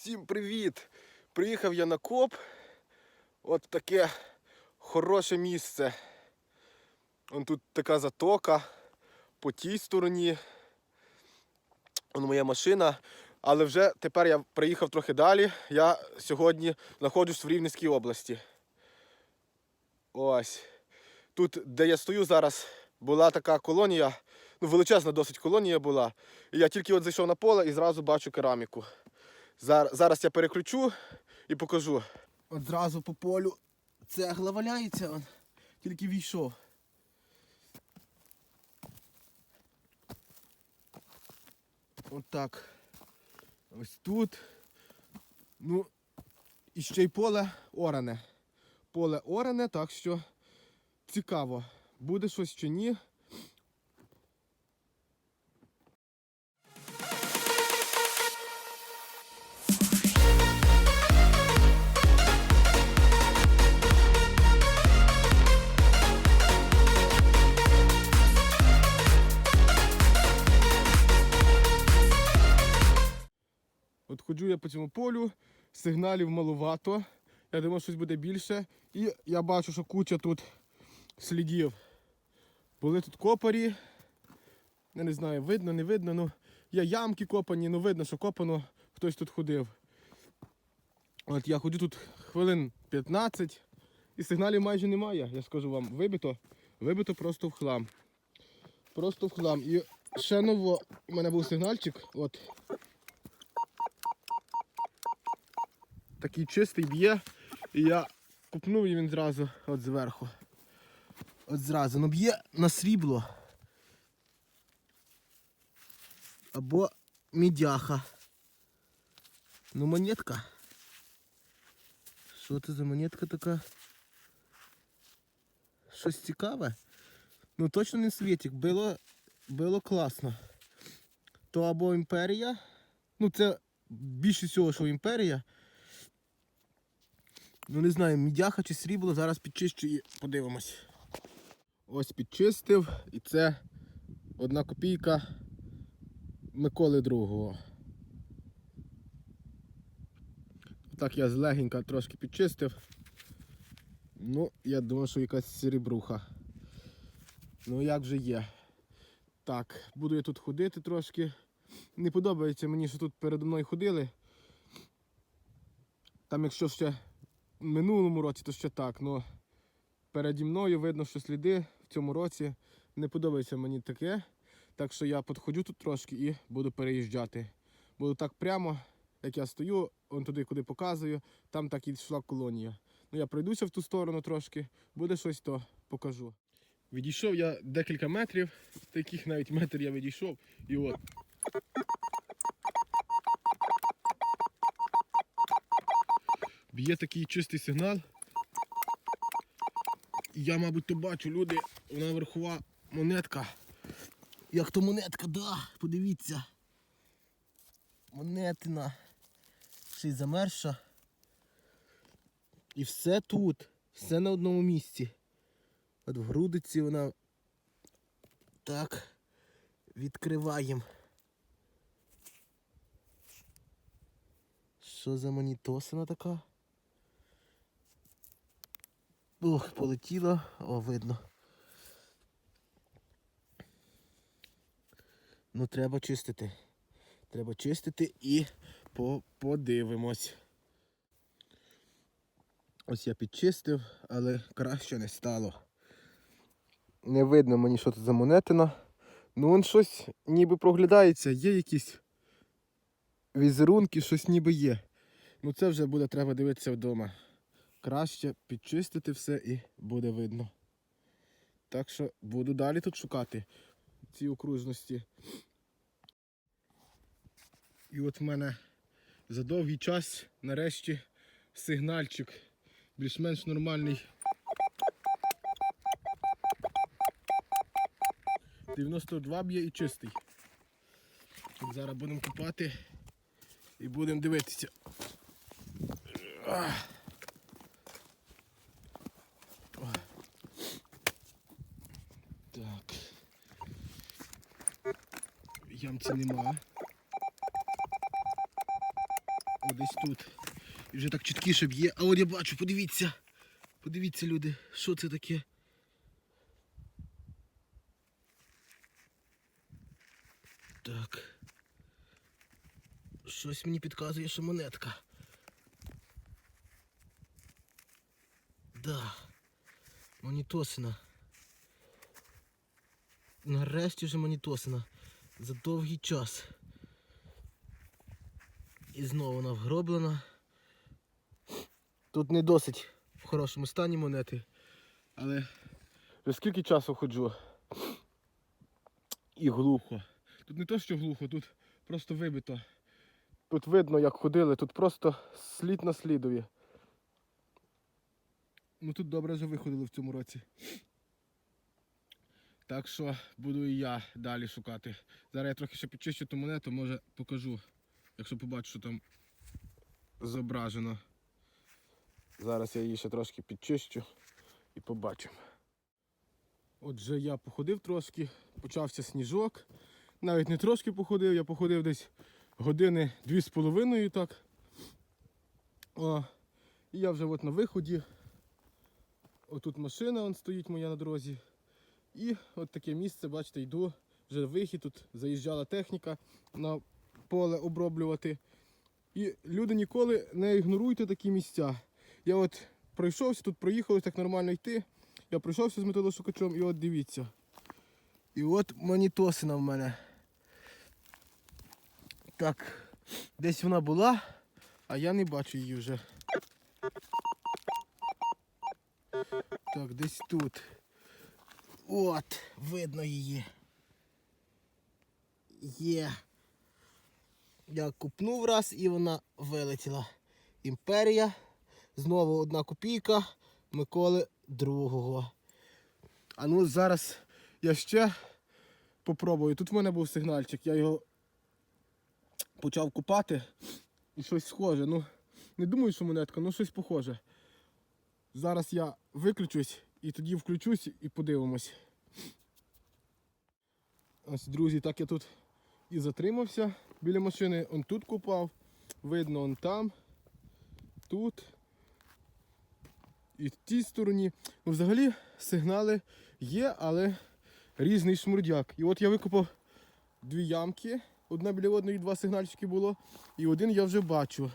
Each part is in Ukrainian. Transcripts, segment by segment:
Всім привіт! Приїхав я на коп. От таке хороше місце. Вон тут така затока по тій стороні. Вон моя машина. Але вже тепер я приїхав трохи далі. Я сьогодні знаходжусь в Рівненській області. Ось. Тут, де я стою зараз, була така колонія. Ну, величезна досить колонія була. І я тільки от зайшов на поле і зразу бачу кераміку. Зараз, я переключу і покажу. От зразу по полю цегла валяється, он. тільки війшов. От так. Ось тут. Ну, і ще й поле оране. Поле оране, так що цікаво, буде щось чи ні. Ходжу я по цьому полю, сигналів малувато. Я думав, щось буде більше. І я бачу, що куча тут слідів. Були тут копарі. Я не знаю, видно, не видно. Ну, є ямки копані, ну видно, що копано, хтось тут ходив. От я ходжу тут хвилин 15 і сигналів майже немає. Я скажу вам, вибито, вибито просто в хлам. Просто в хлам. І ще ново, у мене був сигнальчик. От. Такий чистий б'є. І я купнув і він зразу от зверху. От зразу. Ну б'є на срібло. Або мідяха. Ну монетка. Що це за монетка така? Щось цікаве? Ну точно не світик. Було, було класно. То або імперія. Ну це більше всього, що імперія. Ну не знаю, мідяха чи срібло, зараз підчищу і подивимось. Ось підчистив і це одна копійка Миколи другого. Так я злегенько трошки підчистив. Ну, я думаю, що якась серебруха. Ну як вже є. Так, буду я тут ходити трошки. Не подобається мені, що тут передо мною ходили. Там якщо ще минулому році, то ще так, але переді мною видно, що сліди в цьому році не подобається мені таке. Так що я підходжу тут трошки і буду переїжджати. Буду так прямо, як я стою, он туди, куди показую, там так і йшла колонія. Ну я пройдуся в ту сторону трошки, буде щось, то покажу. Відійшов я декілька метрів, таких навіть метр я відійшов, і от. Б'є такий чистий сигнал. Я, мабуть, то бачу, люди, вона верхова монетка. Як то монетка, да, подивіться. Монетина. Ще замерша. І все тут, все на одному місці. От в грудиці вона так відкриваємо. Що за монітосина така? Ох, полетіла, о, видно. Ну треба чистити. Треба чистити і по подивимось. Ось я підчистив, але краще не стало. Не видно мені, що тут за монетина. Ну вон щось ніби проглядається, є якісь візерунки, щось ніби є. Ну це вже буде треба дивитися вдома. Краще підчистити все і буде видно. Так що буду далі тут шукати ці окружності. І от в мене за довгий час нарешті сигнальчик більш-менш нормальний. 92 б'є і чистий. Зараз будемо купати і будемо дивитися. Ах. Так. Ямці нема. десь тут. І вже так чіткіше б'є. А от я бачу, подивіться. Подивіться, люди, що це таке. Так. Щось мені підказує, що монетка. Да. Монітосина. Нарешті вже монітосина. За довгий час. І знову вона вгроблена. Тут не досить в хорошому стані монети. Але вже скільки часу ходжу. І глухо. Тут не то, що глухо, тут просто вибито. Тут видно, як ходили, тут просто слід на слідові. Ну тут добре вже виходили в цьому році. Так що буду і я далі шукати. Зараз я трохи ще підчищу ту монету, може покажу, якщо побачу, що там зображено. Зараз я її ще трошки підчищу і побачимо. Отже, я походив трошки, почався сніжок. Навіть не трошки походив, я походив десь години дві з половиною так. О, і я вже от на виході. Отут машина вон стоїть моя на дорозі. І от таке місце, бачите, йду, вже вихід, тут заїжджала техніка на поле оброблювати. І люди ніколи не ігноруйте такі місця. Я от пройшовся, тут проїхалось так нормально йти. Я пройшовся з металошукачом і от дивіться. І от монітосина в мене. Так, десь вона була, а я не бачу її вже. Так, десь тут. От, видно її. Є. Я купнув раз і вона вилетіла. Імперія. Знову одна копійка Миколи другого. А ну зараз я ще попробую. Тут в мене був сигнальчик, я його почав купати і щось схоже. Ну, не думаю, що монетка, ну щось похоже. Зараз я виключусь і тоді включусь і подивимось. Ось, друзі, так я тут і затримався біля машини. Он тут купав, видно он там, тут і в тій стороні. Ну, взагалі сигнали є, але різний шмурдяк. І от я викопав дві ямки, одна біля одної, два сигнальчики було. І один я вже бачу.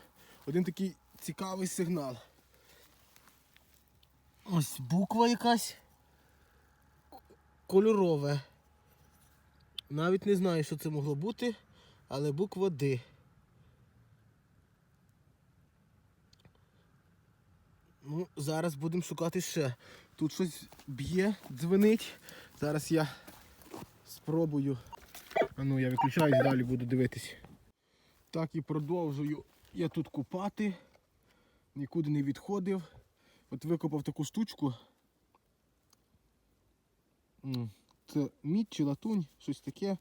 Один такий цікавий сигнал. Ось буква якась кольорове. Навіть не знаю, що це могло бути, але буква Д. Ну, зараз будемо шукати ще. Тут щось б'є, дзвенить. Зараз я спробую. А ну, я виключаюсь, далі буду дивитись. Так і продовжую я тут купати. Нікуди не відходив. От викопав таку штучку. Це мідь чи латунь, щось таке.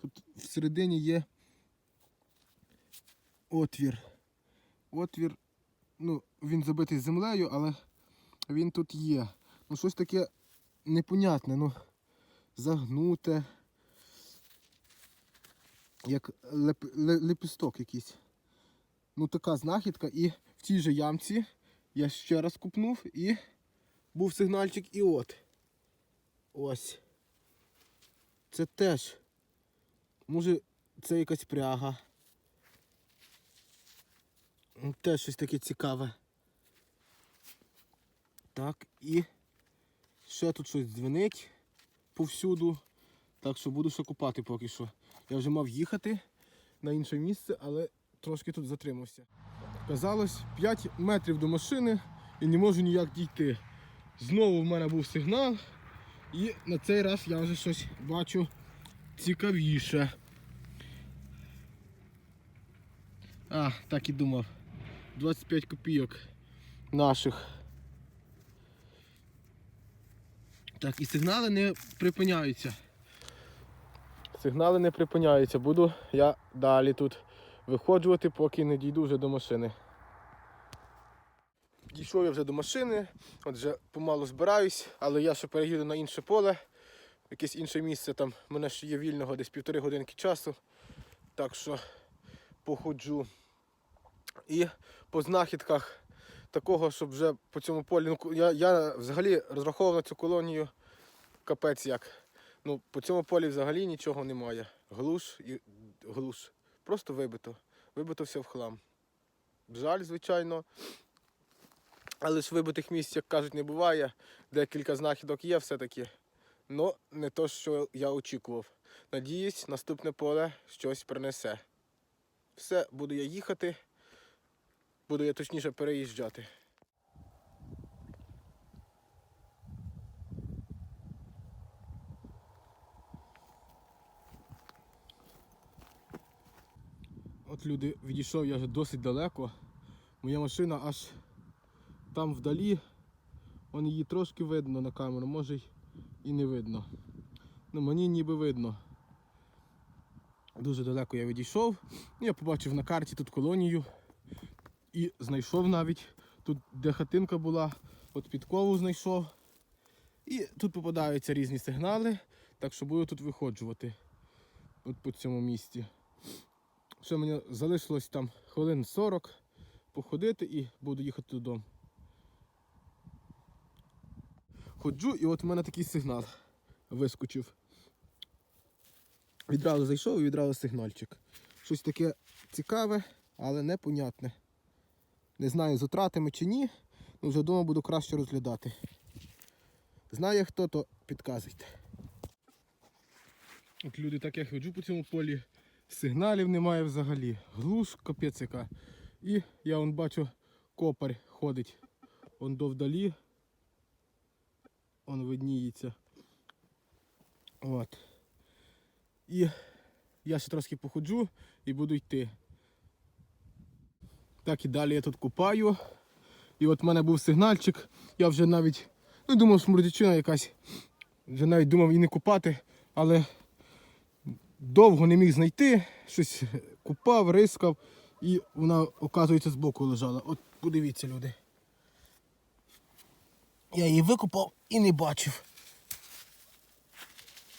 Тут всередині є отвір. Отвір, ну, він забитий землею, але він тут є. Ну, щось таке непонятне, ну, загнуте. Як леп, ле- лепісток якийсь. Ну, така знахідка. І в тій же ямці я ще раз купнув і був сигнальчик і от. Ось. Це теж. Може це якась пряга. Ну, Теж щось таке цікаве. Так, і ще тут щось дзвенить повсюду. Так що буду ще купати поки що. Я вже мав їхати на інше місце, але трошки тут затримався. Казалось, 5 метрів до машини і не можу ніяк дійти. Знову в мене був сигнал, і на цей раз я вже щось бачу цікавіше. А, так і думав. 25 копійок наших. Так, і сигнали не припиняються. Сигнали не припиняються. Буду я далі тут виходжувати, поки не дійду вже до машини. Дійшов я вже до машини, от вже помалу збираюсь, але я ще переїду на інше поле, якесь інше місце, там в мене ще є вільного десь півтори годинки часу. Так що походжу. І по знахідках такого, щоб вже по цьому полі. Ну, я, я взагалі розраховував на цю колонію капець як. Ну, по цьому полі взагалі нічого немає. Глуш і глуш. Просто вибито. Вибито все в хлам. Жаль, звичайно. Але ж вибитих місць, як кажуть, не буває. Декілька знахідок є все-таки. Ну, не то, що я очікував. Надіюсь, наступне поле щось принесе. Все, буду я їхати. Буду я точніше переїжджати. От люди, відійшов я вже досить далеко. Моя машина аж там вдалі. Вон її трошки видно на камеру, може і не видно. Ну мені ніби видно. Дуже далеко я відійшов. Я побачив на карті тут колонію і знайшов навіть тут, де хатинка була, от підкову знайшов. І тут попадаються різні сигнали, так що буду тут виходжувати от по цьому місці. Ще мені залишилось там хвилин 40 походити і буду їхати додому. Ходжу, і от в мене такий сигнал вискочив. Відразу зайшов і відразу сигнальчик. Щось таке цікаве, але непонятне. Не знаю, з утратами чи ні, але вже вдома буду краще розглядати. Знає хто, то підказуйте. От люди, так я ходжу по цьому полі, сигналів немає взагалі. Глуш, капець яка. І я вон бачу, копар ходить. Он до вдалі. Он видніється. От. І я ще трошки походжу і буду йти. Так і далі я тут купаю. І от в мене був сигнальчик. Я вже навіть ну, думав, смурдячина якась. Вже навіть думав і не купати, але довго не міг знайти. Щось купав, рискав і вона, оказується, збоку лежала. От подивіться, люди. Я її викупав і не бачив.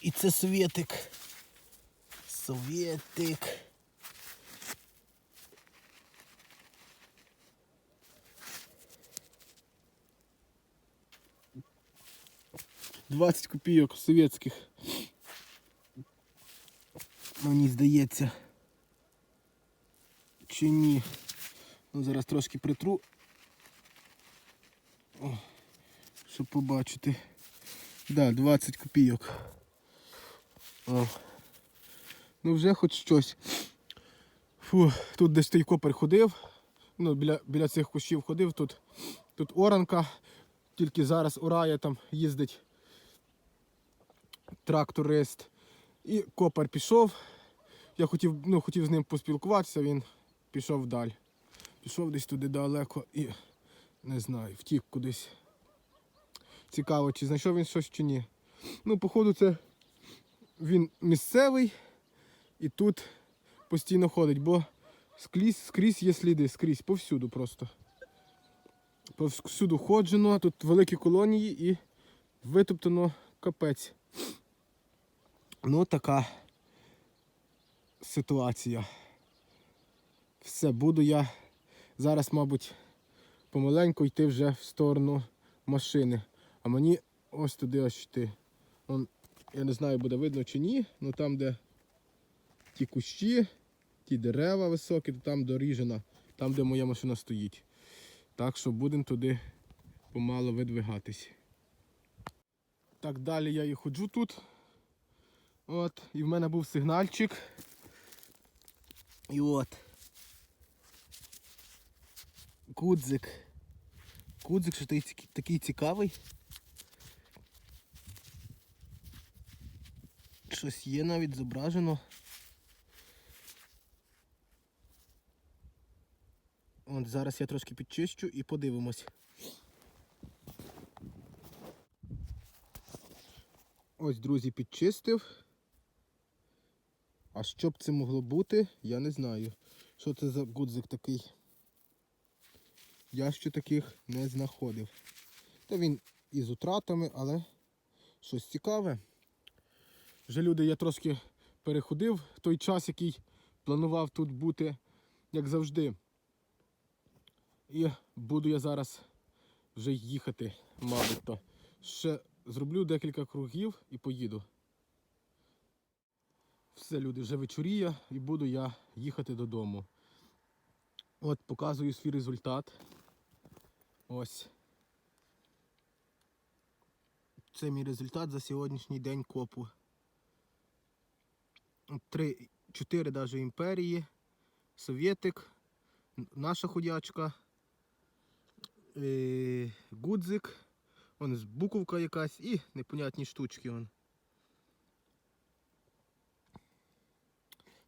І це совєтик. Совєтик. Двадцять копійок совєтських. Мені здається. Чи ні? Ну, зараз трошки притру. О, щоб побачити. Да, 20 копійок. О. Ну вже хоч щось. Фу, тут десь той копер ходив. Ну, біля, біля цих кущів ходив. Тут, тут оранка. Тільки зараз орає там їздить тракторист. І копер пішов. Я хотів, ну, хотів з ним поспілкуватися, він пішов вдаль. Пішов десь туди далеко і не знаю, втік кудись. Цікаво, чи знайшов він щось чи ні. Ну, походу, це він місцевий і тут постійно ходить, бо скрізь, скрізь є сліди, скрізь, повсюду просто. Повсюду ходжено, тут великі колонії і витоптано капець. Ну, така ситуація. Все, буду я зараз, мабуть, помаленьку йти вже в сторону машини. А мені ось туди ось йти. Вон, я не знаю, буде видно чи ні, але там, де ті кущі, ті дерева високі, то там доріжена, там, де моя машина стоїть. Так що будемо туди помало видвигатись. Так, далі я і ходжу тут. От, і в мене був сигнальчик. І от. Кудзик. Кудзик, що такий цікавий. Щось є навіть зображено. От зараз я трошки підчищу і подивимось. Ось, друзі, підчистив. А що б це могло бути, я не знаю. Що це за гудзик такий? Я ще таких не знаходив. Та він із утратами, але щось цікаве. Вже люди, я трошки переходив той час, який планував тут бути, як завжди. І буду я зараз вже їхати, мабуть. то. Ще зроблю декілька кругів і поїду. Все, люди, вже вечоріє і буду я їхати додому. От показую свій результат. Ось. Це мій результат за сьогоднішній день копу. Три, чотири даже імперії, совєтик, наша ходячка, е, гудзик, он з буковка якась і непонятні штучки. Он.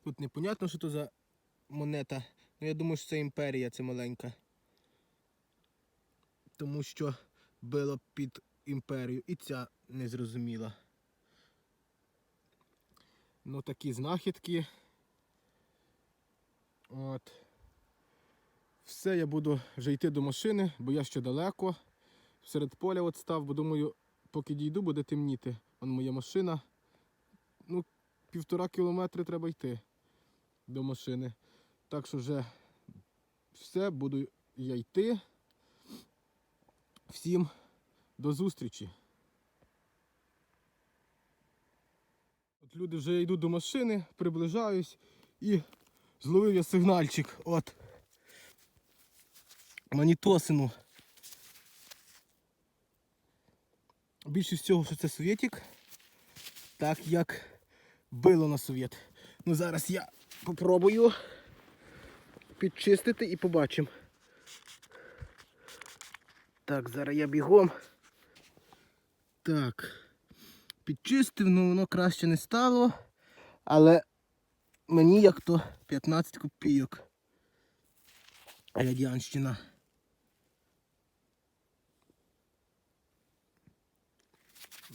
Тут непонятно, що це за монета. Ну я думаю, що це імперія, це маленька. Тому що била під імперію. І ця незрозуміла. Ну такі знахідки. От. Все, я буду вже йти до машини, бо я ще далеко. Серед поля от став, бо думаю, поки дійду, буде темніти. Вон моя машина. Ну, півтора кілометри треба йти до машини. Так що вже все, буду я йти. Всім до зустрічі. От люди вже йдуть до машини, приближаюсь і зловив я сигнальчик. От. Манітосину. Більшість всього, що це совєтик, так як било на совєт. Ну зараз я попробую підчистити і побачимо. Так, зараз я бігом. Так. Підчистив, ну воно краще не стало. Але мені як то 15 копійок. Радянщина.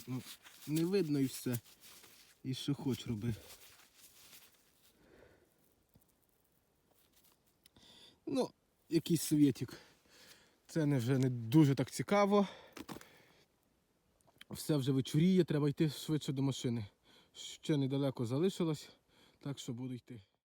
Ну, Не видно і все. І що хоч роби. Ну, якийсь совєтик. Це не вже не дуже так цікаво. Все вже вечоріє, треба йти швидше до машини. Ще недалеко залишилось, так що буду йти.